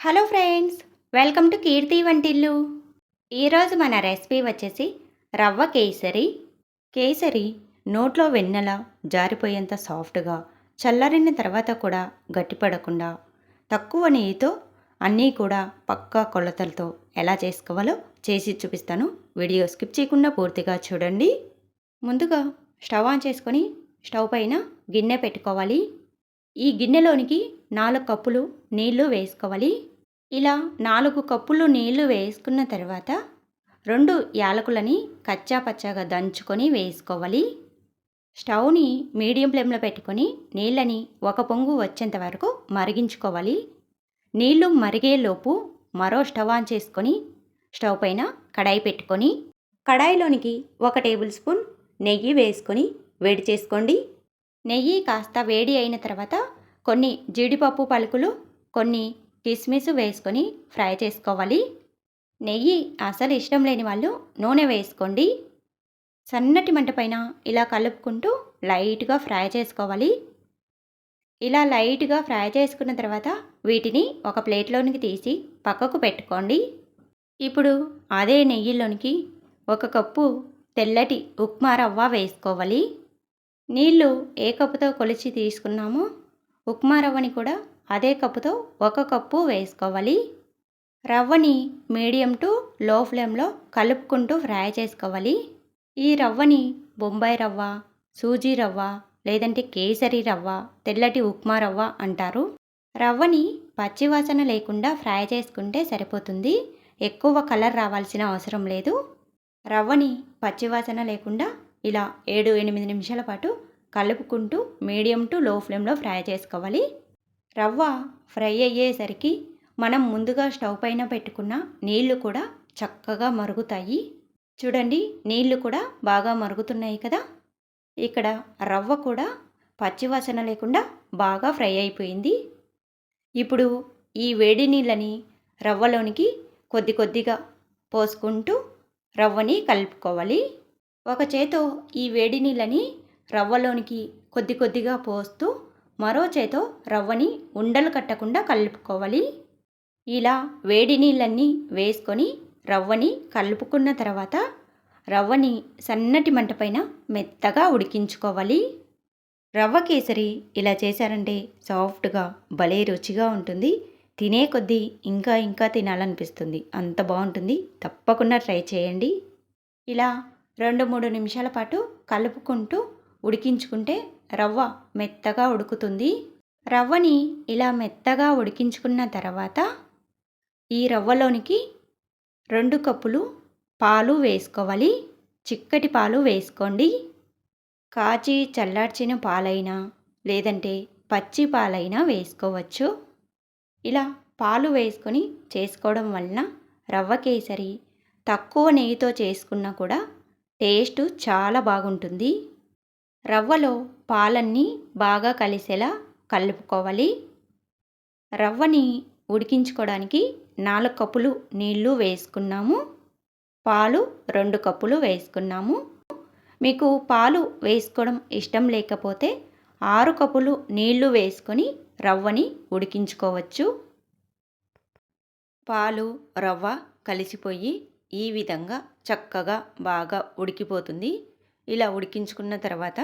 Hello friends welcome to Keerthi వంటిల్లు. ఈరోజు మన రెసిపీ వచ్చేసి రవ్వ కేసరి. కేసరి నోట్లో వెన్నెల జారిపోయేంత సాఫ్ట్గా చల్లారిన తర్వాత కూడా గట్టిపడకుండా తక్కువ నెయ్యితో అన్నీ కూడా పక్కా కొలతలతో ఎలా చేసుకోవాలో చేసి చూపిస్తాను. వీడియో స్కిప్ చేయకుండా పూర్తిగా చూడండి. ముందుగా స్టవ్ ఆన్ చేసుకొని స్టవ్ పైన గిన్నె పెట్టుకోవాలి. ఈ గిన్నెలోనికి నాలుగు కప్పులు నీళ్ళు వేసుకోవాలి. ఇలా నాలుగు కప్పులు నీళ్ళు వేసుకున్న తర్వాత రెండు యాలకులని కచ్చా పచ్చాగా దంచుకొని వేసుకోవాలి. స్టవ్ని మీడియం ఫ్లేమ్లో పెట్టుకొని నీళ్ళని ఒక పొంగు వచ్చేంత వరకు మరిగించుకోవాలి. నీళ్ళు మరిగేలోపు మరో స్టవ్ ఆన్ చేసుకొని స్టవ్ పైన కడాయి పెట్టుకొని కడాయిలోనికి ఒక టేబుల్ స్పూన్ నెయ్యి వేసుకొని వేడి చేసుకోండి. నెయ్యి కాస్త వేడి అయిన తర్వాత కొన్ని జీడిపప్పు పలుకులు కొన్ని కిస్మిస్ వేసుకొని ఫ్రై చేసుకోవాలి. నెయ్యి అసలు ఇష్టం లేని వాళ్ళు నూనె వేసుకోండి. సన్నటి మంట పైన ఇలా కలుపుకుంటూ లైట్గా ఫ్రై చేసుకోవాలి. ఇలా లైట్గా ఫ్రై చేసుకున్న తర్వాత వీటిని ఒక ప్లేట్లోనికి తీసి పక్కకు పెట్టుకోండి. ఇప్పుడు అదే నెయ్యిలోనికి ఒక కప్పు తెల్లటి ఉప్మా రవ్వ వేసుకోవాలి. నీళ్ళు ఏ కప్పుతో కొలిచి తీసుకున్నామో ఉప్మా రవ్వని కూడా అదే కప్పుతో ఒక కప్పు వేసుకోవాలి. రవ్వని మీడియం టు లో ఫ్లేమ్లో కలుపుకుంటూ ఫ్రై చేసుకోవాలి. ఈ రవ్వని బొంబాయి రవ్వ సూజీ రవ్వ లేదంటే కేసరి రవ్వ తెల్లటి ఉప్మా రవ్వ అంటారు. రవ్వని పచ్చివాసన లేకుండా ఫ్రై చేసుకుంటే సరిపోతుంది. ఎక్కువ కలర్ రావాల్సిన అవసరం లేదు. రవ్వని పచ్చివాసన లేకుండా ఇలా ఏడు ఎనిమిది నిమిషాల పాటు కలుపుకుంటూ మీడియం టు లో ఫ్లేమ్లో ఫ్రై చేసుకోవాలి. రవ్వ ఫ్రై అయ్యేసరికి మనం ముందుగా స్టవ్ పైన పెట్టుకున్న నీళ్ళు కూడా చక్కగా మరుగుతాయి. చూడండి నీళ్ళు కూడా బాగా మరుగుతున్నాయి కదా? ఇక్కడ రవ్వ కూడా పచ్చివాసన లేకుండా బాగా ఫ్రై అయిపోయింది. ఇప్పుడు ఈ వేడి నీళ్ళని రవ్వలోనికి కొద్ది కొద్దిగా పోసుకుంటూ రవ్వని కలుపుకోవాలి. ఒక చేతో ఈ వేడి నీళ్ళని రవ్వలోనికి కొద్ది కొద్దిగా పోస్తూ మరో చేతో రవ్వని ఉండలు కట్టకుండా కలుపుకోవాలి. ఇలా వేడి నీళ్ళన్నీ వేసుకొని రవ్వని కలుపుకున్న తర్వాత రవ్వని సన్నటి మంటపైన మెత్తగా ఉడికించుకోవాలి. రవ్వ కేసరి ఇలా చేశారంటే సాఫ్ట్గా భలే రుచిగా ఉంటుంది. తినే కొద్దీ ఇంకా ఇంకా తినాలనిపిస్తుంది. అంత బాగుంటుంది. తప్పకుండా ట్రై చేయండి. ఇలా రెండు మూడు నిమిషాల పాటు కలుపుకుంటూ ఉడికించుకుంటే రవ్వ మెత్తగా ఉడుకుతుంది. రవ్వని ఇలా మెత్తగా ఉడికించుకున్న తర్వాత ఈ రవ్వలోనికి రెండు కప్పులు పాలు వేసుకోవాలి. చిక్కటి పాలు వేసుకోండి. కాచి చల్లార్చిన పాలైనా లేదంటే పచ్చి పాలైనా వేసుకోవచ్చు. ఇలా పాలు వేసుకొని చేసుకోవడం వలన రవ్వ కేసరి తక్కువ నెయ్యితో చేసుకున్నా కూడా టేస్ట్ చాలా బాగుంటుంది. రవ్వలో పాలన్నీ బాగా కలిసేలా కలుపుకోవాలి. రవ్వని ఉడికించుకోవడానికి నాలుగు కప్పులు నీళ్ళు వేసుకున్నాము. పాలు రెండు కప్పులు వేసుకున్నాము. మీకు పాలు వేసుకోవడం ఇష్టం లేకపోతే ఆరు కప్పులు నీళ్ళు వేసుకొని రవ్వని ఉడికించుకోవచ్చు. పాలు రవ్వ కలిసిపోయి ఈ విధంగా చక్కగా బాగా ఉడికిపోతుంది. ఇలా ఉడికించుకున్న తర్వాత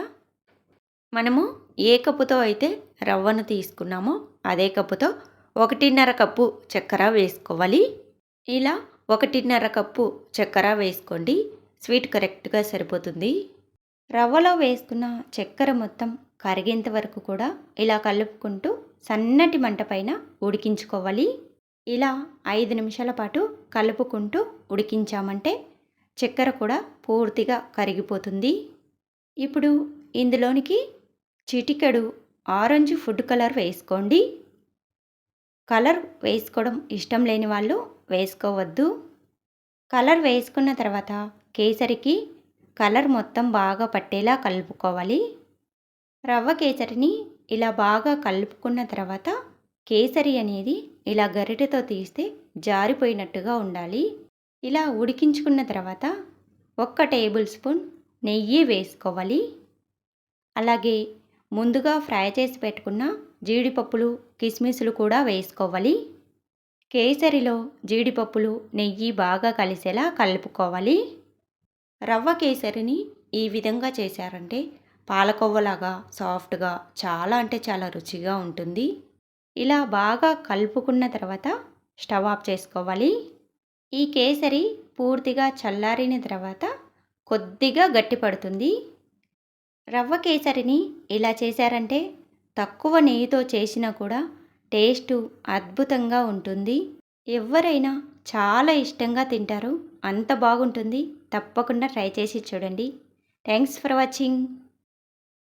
మనము ఏ కప్పుతో అయితే రవ్వను తీసుకున్నామో అదే కప్పుతో ఒకటిన్నర కప్పు చక్కెర వేసుకోవాలి. ఇలా ఒకటిన్నర కప్పు చక్కెర వేసుకోండి. స్వీట్ కరెక్ట్గా సరిపోతుంది. రవ్వలో వేసుకున్న చక్కెర మొత్తం కరిగేంత వరకు కూడా ఇలా కలుపుకుంటూ సన్నటి మంట పైన ఉడికించుకోవాలి. ఇలా ఐదు నిమిషాల పాటు కలుపుకుంటూ ఉడికించామంటే చక్కెర కూడా పూర్తిగా కరిగిపోతుంది. ఇప్పుడు ఇందులోనికి చిటికెడు ఆరెంజ్ ఫుడ్ కలర్ వేసుకోండి. కలర్ వేసుకోవడం ఇష్టం లేని వాళ్ళు వేసుకోవద్దు. కలర్ వేసుకున్న తర్వాత కేసరికి కలర్ మొత్తం బాగా పట్టేలా కలుపుకోవాలి. రవ్వ కేసరిని ఇలా బాగా కలుపుకున్న తర్వాత కేసరి అనేది ఇలా గరిటెతో తీస్తే జారిపోయినట్టుగా ఉండాలి. ఇలా ఉడికించుకున్న తర్వాత ఒక్క టేబుల్ స్పూన్ నెయ్యి వేసుకోవాలి. అలాగే ముందుగా ఫ్రై చేసి పెట్టుకున్న జీడిపప్పులు కిస్మిస్లు కూడా వేసుకోవాలి. కేసరిలో జీడిపప్పులు నెయ్యి బాగా కలిసేలా కలుపుకోవాలి. రవ్వ కేసరిని ఈ విధంగా చేశారంటే పాలకొవ్వలాగా సాఫ్ట్గా చాలా అంటే చాలా రుచిగా ఉంటుంది. ఇలా బాగా కలుపుకున్న తర్వాత స్టవ్ ఆఫ్ చేసుకోవాలి. ఈ కేసరి పూర్తిగా చల్లారిన తర్వాత కొద్దిగా గట్టిపడుతుంది. రవ్వ కేసరిని ఇలా చేశారంటే తక్కువ నెయ్యితో చేసినా కూడా టేస్ట్ అద్భుతంగా ఉంటుంది. ఎవరైనా చాలా ఇష్టంగా తింటారు అంత బాగుంటుంది. తప్పకుండా ట్రై చేసి చూడండి. Thanks for watching.